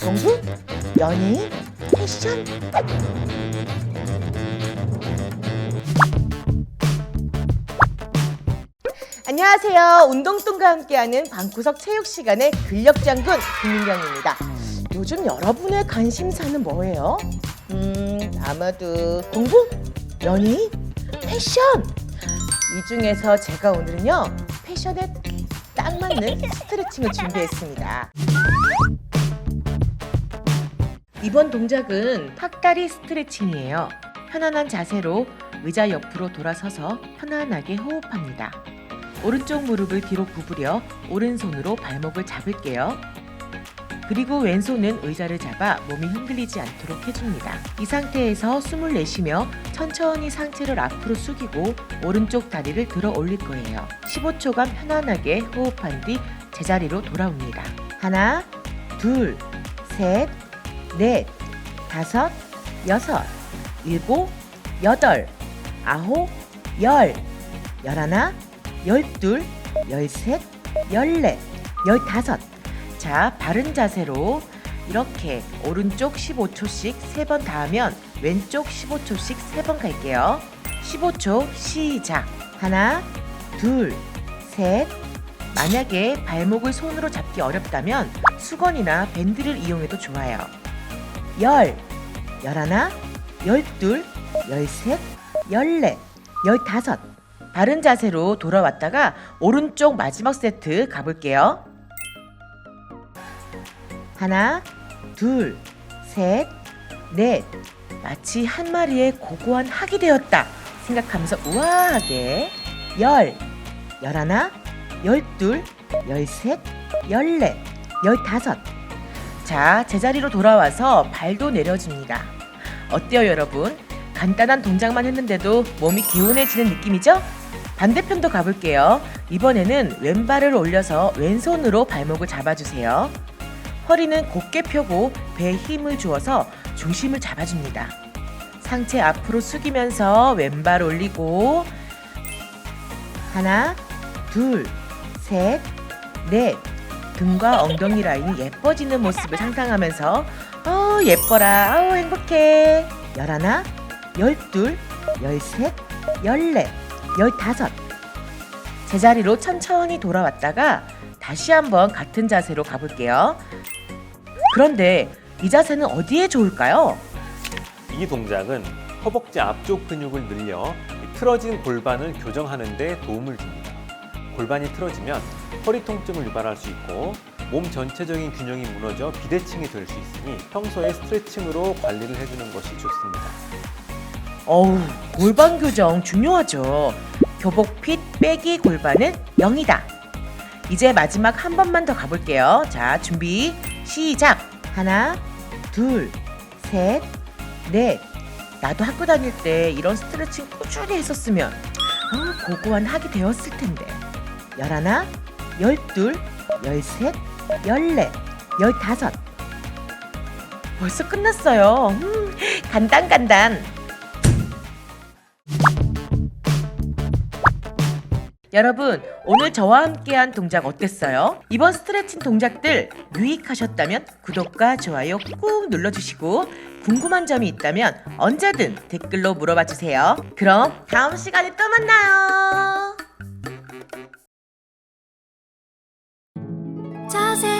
공부, 연예인, 패션. 안녕하세요. 운동동과 함께하는 방구석 체육 시간의 근력 장군 김민경입니다. 요즘 여러분의 관심사는 뭐예요? 음, 아마도 공부, 연예인, 패션. 이 중에서 제가 오늘은요 패션에 딱 맞는 스트레칭을 준비했습니다. 이번 동작은 탁다리 스트레칭이에요. 편안한 자세로 의자 옆으로 돌아서서 편안하게 호흡합니다. 오른쪽 무릎을 뒤로 구부려 오른손으로 발목을 잡을게요. 그리고 왼손은 의자를 잡아 몸이 흔들리지 않도록 해줍니다. 이 상태에서 숨을 내쉬며 천천히 상체를 앞으로 숙이고 오른쪽 다리를 들어 올릴 거예요. 15초간 편안하게 호흡한 뒤 제자리로 돌아옵니다. 하나, 둘, 셋, 넷, 다섯, 여섯, 일곱, 여덟, 아홉, 열, 열하나, 열둘, 열셋, 열넷, 열다섯. 자, 바른 자세로 이렇게 오른쪽 15초씩 세번 닿으면 왼쪽 15초씩 세번 갈게요. 15초 시작. 하나, 둘, 셋. 만약에 발목을 손으로 잡기 어렵다면 수건이나 밴드를 이용해도 좋아요. 열, 열하나, 열둘, 열셋, 열넷, 열다섯. 바른 자세로 돌아왔다가 오른쪽 마지막 세트 가볼게요. 하나, 둘, 셋, 넷. 마치 한 마리의 고고한 학이 되었다 생각하면서 우아하게 열, 열하나, 열둘, 열셋, 열넷, 열다섯. 자, 제자리로 돌아와서 발도 내려줍니다. 어때요, 여러분? 간단한 동작만 했는데도 몸이 개운해지는 느낌이죠? 반대편도 가볼게요. 이번에는 왼발을 올려서 왼손으로 발목을 잡아주세요. 허리는 곧게 펴고 배에 힘을 주어서 중심을 잡아줍니다. 상체 앞으로 숙이면서 왼발 올리고 하나, 둘, 셋, 넷 등과 엉덩이 라인이 예뻐지는 모습을 상상하면서 어 예뻐라 아우 행복해 열하나 열둘 열셋 열넷 열다섯 제자리로 천천히 돌아왔다가 다시 한번 같은 자세로 가볼게요 그런데 이 자세는 어디에 좋을까요? 이 동작은 허벅지 앞쪽 근육을 늘려 틀어진 골반을 교정하는 데 도움을 줍니다. 골반이 틀어지면 허리 통증을 유발할 수 있고 몸 전체적인 균형이 무너져 비대칭이 될 수 있으니 평소에 스트레칭으로 관리를 해주는 것이 좋습니다. 어우, 골반 교정 중요하죠. 교복 핏 빼기 골반은 0이다. 이제 마지막 한 번만 더 가볼게요. 자, 준비, 시작. 하나, 둘, 셋, 넷. 나도 학교 다닐 때 이런 스트레칭 꾸준히 했었으면 어, 고고한 학이 되었을 텐데. 열하나, 열둘, 열셋, 열넷, 열다섯. 벌써 끝났어요. 음, 간단 간단. 여러분, 오늘 저와 함께한 동작 어땠어요? 이번 스트레칭 동작들 유익하셨다면 구독과 좋아요 꾹 눌러주시고 궁금한 점이 있다면 언제든 댓글로 물어봐 주세요. 그럼 다음 시간에 또 만나요. does it